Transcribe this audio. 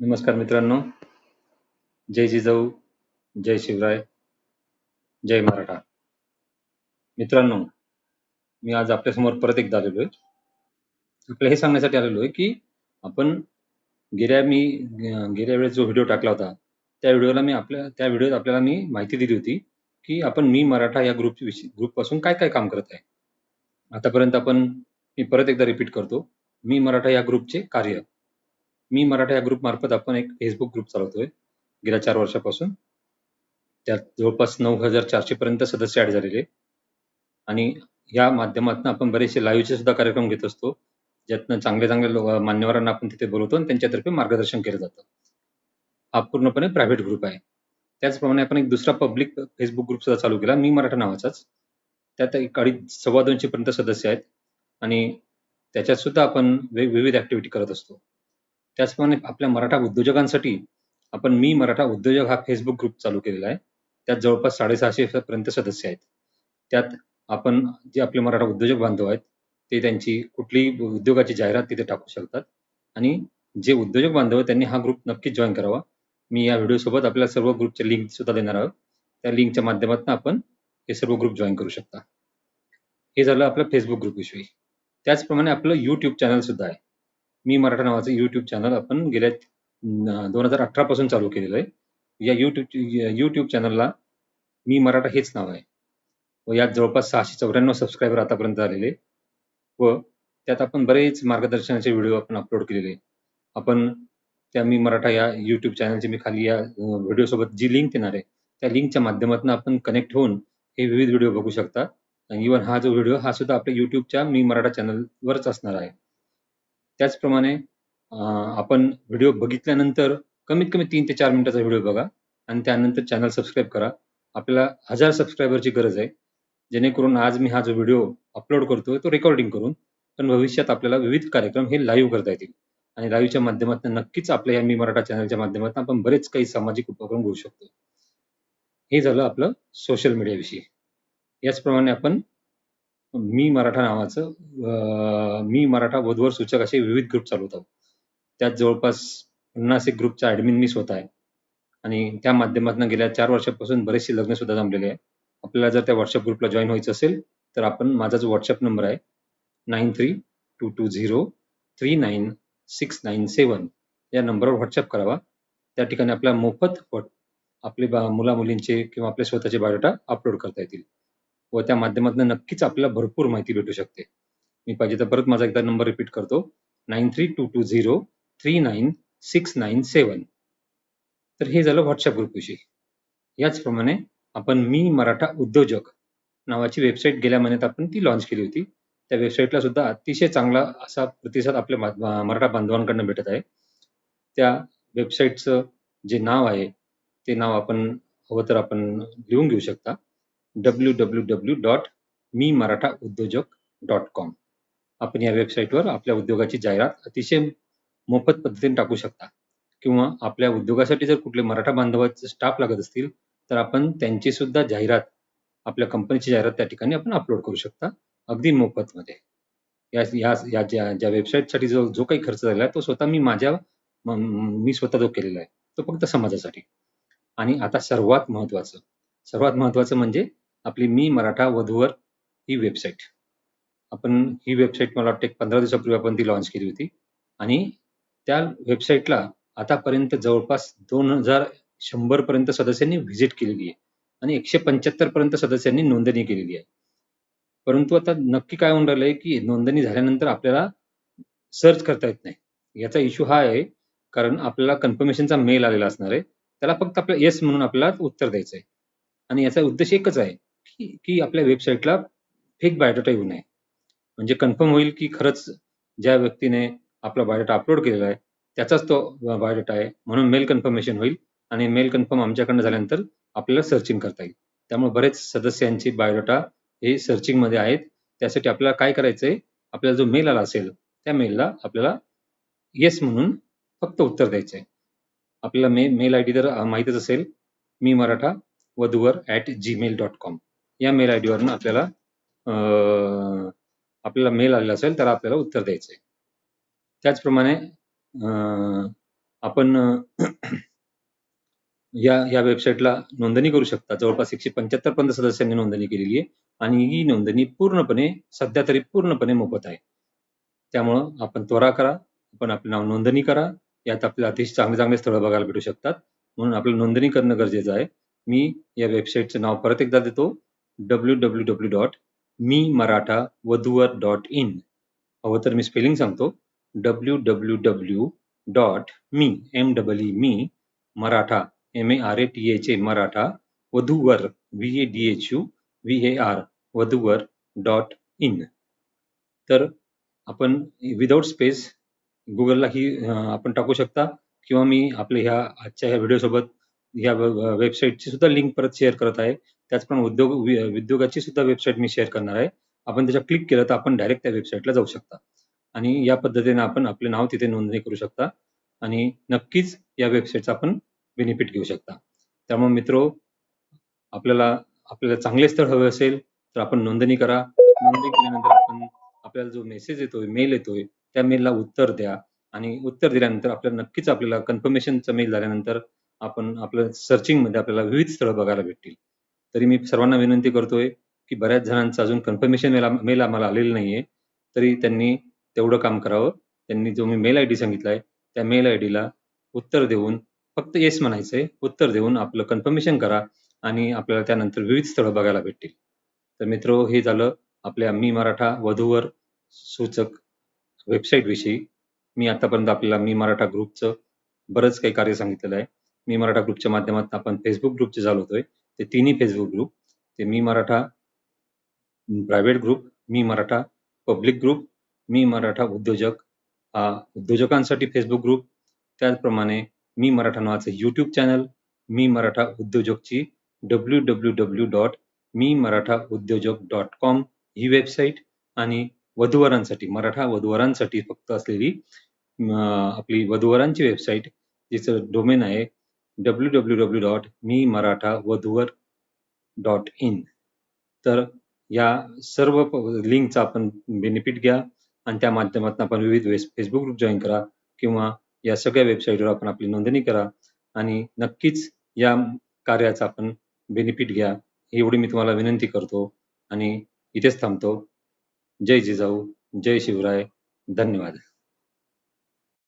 नमस्कार मित्रांनो. जय जिजाऊ जय शिवराय जय मराठा. मित्रांनो मी आज आपल्यासमोर परत एकदा आलेलो आहे. आपल्याला हे सांगण्यासाठी आलेलो आहे की आपण गेल्या मी गेल्या वेळेस जो व्हिडिओ टाकला होता त्या व्हिडिओला मी आपल्या त्या व्हिडिओत आपल्याला मी माहिती दिली होती की आपण मी मराठा या ग्रुप ग्रुपपासून काय काय काम करत आहे. आतापर्यंत आपण मी परत एकदा रिपीट करतो. मी मराठा या ग्रुपचे कार्य. मी मराठा या ग्रुप मार्फत आपण एक फेसबुक ग्रुप चालवतोय. गेल्या चार वर्षापासून. त्यात जवळपास नऊ हजार चारशे पर्यंत सदस्य ऍड झालेले. आणि या माध्यमातून आपण बरेचसे लाईव्हचे सुद्धा कार्यक्रम घेत असतो. ज्यातनं चांगल्या चांगल्या लोक मान्यवरांना आपण तिथे बोलवतो आणि त्यांच्यातर्फे मार्गदर्शन केलं जातं. हा पूर्णपणे प्रायव्हेट ग्रुप आहे. त्याचप्रमाणे आपण एक दुसरा पब्लिक फेसबुक ग्रुप सुद्धा चालू केला. मी मराठा नावाचाच. त्यात एक अडीच सव्वा दोनशे पर्यंत सदस्य आहेत. आणि त्याच्यात सुद्धा आपण वेग विविध ऍक्टिव्हिटी करत असतो. त्याचप्रमाणे आपल्या मराठा उद्योजकांसाठी आपण मी मराठा उद्योजक हा फेसबुक ग्रुप चालू केलेला आहे. त्यात जवळपास साडेसहाशे पर्यंत सदस्य आहेत. त्यात आपण जे आपले मराठा उद्योजक बांधव आहेत ते त्यांची कुठलीही उद्योगाची जाहिरात तिथे टाकू शकतात. आणि जे उद्योजक बांधव त्यांनी हा ग्रुप नक्कीच जॉईन करावा. मी या व्हिडिओ सोबत आपल्या सर्व ग्रुपच्या लिंक सुद्धा देणार आहोत. त्या लिंकच्या माध्यमातून आपण हे सर्व ग्रुप जॉईन करू शकता. हे झालं आपलं फेसबुक ग्रुप विषयी. त्याचप्रमाणे आपलं युट्यूब चॅनल सुद्धा आहे. मी मराठा नावाचं युट्यूब चॅनल आपण गेल्या दोन हजार अठरा पासून चालू केलेलं आहे. या युट्यूब युट्यूब चॅनलला मी मराठा हेच नाव आहे. व यात जवळपास सहाशे चौऱ्याण्णव सबस्क्रायबर आतापर्यंत झालेले व त्यात आपण बरेच मार्गदर्शनाचे व्हिडिओ आपण अपलोड केलेले आपण त्या मी मराठा या युट्यूब चॅनलचे मी खाली या व्हिडिओ सोबत जी लिंक देणार आहे त्या लिंकच्या माध्यमातून आपण कनेक्ट होऊन हे विविध व्हिडिओ बघू शकता. आणि इव्हन हा जो व्हिडिओ हा सुद्धा आपल्या युट्यूबच्या मी मराठा चॅनलवरच असणार आहे. त्याचप्रमाणे आपण व्हिडिओ बघितल्यानंतर कमीत कमी तीन ते चार मिनिटाचा व्हिडिओ बघा आणि त्यानंतर चॅनल सबस्क्राईब करा. आपल्याला हजार सबस्क्रायबरची गरज आहे. जेणेकरून आज मी हा जो व्हिडिओ अपलोड करतोय तो रेकॉर्डिंग करून पण भविष्यात आपल्याला विविध कार्यक्रम हे लाईव्ह करता येतील. आणि लाईव्हच्या माध्यमातून नक्कीच आपल्या या मी मराठा चॅनलच्या माध्यमातून आपण बरेच काही सामाजिक उपक्रम घेऊ शकतो. हे झालं आपलं सोशल मीडियाविषयी याचप्रमाणे आपण मी मराठा नावाचं मी मराठा वधूवर सूचक असे विविध ग्रुप चालवत. आहोत त्यात जवळपास पन्नास एक ग्रुपचा ऍडमिन मी स्वतः आहे. आणि त्या माध्यमातून गेल्या चार वर्षापासून बरेचसे लग्न सुद्धा जमलेले आहे. आपल्याला जर त्या व्हॉट्सअप ग्रुपला जॉईन व्हायचं असेल तर आपण माझा जो व्हॉट्सअप नंबर आहे nine three two two zero three nine six nine seven या नंबरवर व्हॉट्सअप करावा. त्या ठिकाणी आपल्या मोफत आपले मुलामुलींचे मुला-मुलींचे किंवा आपले स्वतःचे बायोडाटा अपलोड करता येतील. व त्या माध्यमातून नक्कीच आपल्याला भरपूर माहिती भेटू शकते. मी पाहिजे तर परत माझा एकदा नंबर रिपीट करतो. Nine three two two zero three nine six nine seven. तर हे झालं व्हॉट्सअप ग्रुप विषयी. याचप्रमाणे आपण मी मराठा उद्योजक नावाची वेबसाईट गेल्या महिन्यात आपण ती लॉन्च केली होती. त्या वेबसाईटला सुद्धा अतिशय चांगला असा प्रतिसाद आपल्या मराठा बांधवांकडून भेटत आहे. त्या वेबसाईटचं जे नाव आहे ते नाव आपण हवं तर आपण लिहून घेऊ शकता. W W W dot Mi Maratha Udyojak dot com आपण या वेबसाईटवर आपल्या उद्योगाची जाहिरात अतिशय मोफत पद्धतीने टाकू शकता. किंवा आपल्या उद्योगासाठी जर कुठले मराठा बांधवाचे स्टाफ लागत असतील तर आपण त्यांची सुद्धा जाहिरात आपल्या कंपनीची जाहिरात त्या ठिकाणी आपण अपलोड करू शकता अगदी मोफत मध्ये. या या या ज्या ज्या वेबसाईटसाठी जो जो काही खर्च झाला आहे तो स्वतः मी माझ्या मी स्वतः जो केलेला आहे तो फक्त समाजासाठी. आणि आता सर्वात महत्वाचं सर्वात महत्वाचं म्हणजे आपली मी मराठा वधूवर ही वेबसाईट आपण ही वेबसाईट मला वाटतं एक पंधरा दिवसापूर्वी आपण ती लॉन्च केली होती. आणि त्या वेबसाईटला आतापर्यंत जवळपास दोन हजार शंभर पर्यंत सदस्यांनी व्हिजिट केलेली आहे. आणि एकशे पंच्याहत्तर पर्यंत सदस्यांनी नोंदणी केलेली आहे. परंतु आता नक्की काय होऊन राहिलंय की नोंदणी झाल्यानंतर आपल्याला सर्च करता येत नाही. याचा इश्यू हा आहे कारण आपल्याला कन्फर्मेशनचा मेल आलेला असणार आहे. त्याला फक्त आपलं येस म्हणून आपल्याला उत्तर द्यायचं आहे. आणि याचा उद्देश एकच आहे की की आपल्या वेबसाईटला फेक बायोडाटा येऊ नये. म्हणजे कन्फर्म होईल की खरंच ज्या व्यक्तीने आपला बायोडाटा अपलोड केलेला आहे त्याचाच तो बायोडाटा आहे. म्हणून मेल कन्फर्मेशन होईल आणि मेल कन्फर्म आमच्याकडनं झाल्यानंतर आपल्याला सर्चिंग करता येईल. त्यामुळे बरेच सदस्यांचे बायोडाटा हे सर्चिंगमध्ये आहेत. त्यासाठी आपल्याला काय करायचंय? आपल्याला जो मेल आला असेल त्या मेलला आपल्याला येस म्हणून फक्त उत्तर द्यायचंय. आपल्याला मे मेल आय डी तर माहीतच असेल Mi Maratha Vadhuvar at Gmail dot com या मेल आय वरनं आपल्याला अ आपल्याला मेल आलेला असेल त्याला आपल्याला उत्तर द्यायचंय त्याचप्रमाणे आपण या या वेबसाईटला नोंदणी करू शकता. जवळपास एकशे पंच्याहत्तर पंध सदस्यांनी नोंदणी केलेली आहे आणि ही नोंदणी पूर्णपणे सध्या तरी पूर्णपणे मोफत आहे. त्यामुळं आपण त्वरा करा. आपण आपलं नाव नोंदणी करा. यात आपल्याला अतिशय चांगले-चांगले स्थळं बघायला भेटू शकतात. म्हणून आपल्याला नोंदणी करणं गरजेचं आहे. मी या वेबसाईटचं नाव परत एकदा देतो www.मीमराठावधूवर.in हवं तर मी स्पेलिंग सांगतो. W M double E Mi Maratha M A R A T H A Maratha Vadhuvar V A D H U V A R Vadhuvar dot in तर आपण विदाऊट स्पेस गुगलला ही आपण टाकू शकता किंवा मी आपल्या ह्या आजच्या ह्या व्हिडिओसोबत या वेबसाईटची सुद्धा लिंक परत शेअर करत आहे. त्याचप्रमाणे उद्योग उद्योगाची सुद्धा वेबसाईट मी शेअर करणार आहे. आपण त्याच्या क्लिक केलं तर आपण डायरेक्ट त्या वेबसाईटला जाऊ शकता. आणि या पद्धतीने आपण आपले नाव तिथे नोंदणी करू शकता. आणि नक्कीच या वेबसाईटचा आपण बेनिफिट घेऊ शकता. त्यामुळे मित्रो आपल्याला आपल्याला चांगले स्थळ हवे असेल तर आपण नोंदणी करा. नोंदणी केल्यानंतर आपण आपल्याला जो मेसेज येतोय मेल येतोय त्या मेलला उत्तर द्या. आणि उत्तर दिल्यानंतर आपल्याला नक्कीच आपल्याला कन्फर्मेशनचा मेल झाल्यानंतर आपण आपलं सर्चिंगमध्ये आपल्याला विविध स्थळं बघायला भेटतील. तरी मी सर्वांना विनंती करतोय की बऱ्याच जणांचं अजून कन्फर्मेशन मेल मेल आम्हाला आलेलं नाहीये. तरी त्यांनी तेवढं काम करावं. त्यांनी जो मी मेल आय डी सांगितलाय त्या मेल आय ला उत्तर देऊन फक्त येस म्हणायचंय उत्तर देऊन आपलं कन्फर्मेशन करा आणि आपल्याला त्यानंतर विविध स्थळं बघायला भेटतील. तर मित्र हे झालं आपल्या मी मराठा वधूवर सूचक वेबसाईट विषयी. मी आतापर्यंत आपल्याला मी मराठा ग्रुपचं बरंच काही कार्य सांगितलेलं आहे. मी मराठा ग्रुपच्या माध्यमातून आपण फेसबुक ग्रुपचे चालू होतोय ते तिन्ही फेसबुक ग्रुप ते Mi Maratha private group Mi Maratha public group Mi Maratha Udyojak हा उद्योजकांसाठी फेसबुक ग्रुप त्याचप्रमाणे मी मराठा नावाचं YouTube channel Mi Maratha उद्योजकची W W W dot Mi Maratha Udyojak dot com ही वेबसाईट आणि वधूवरांसाठी मराठा वधूवरांसाठी फक्त असलेली आपली वधूवरांची वेबसाईट जिचं डोमेन आहे W W W dot Mi Maratha Vadhuvar dot in तर या सर्व लिंकचा आपण बेनिफिट घ्या आणि त्या माध्यमातून आपण विविध फेसबुक ग्रुप जॉईन करा किंवा या सगळ्या वेबसाईटवर आपण आपली नोंदणी करा आणि नक्कीच या कार्याचा आपण बेनिफिट घ्या. एवढी मी तुम्हाला विनंती करतो आणि इथेच थांबतो. जय जिजाऊ जय शिवराय. धन्यवाद.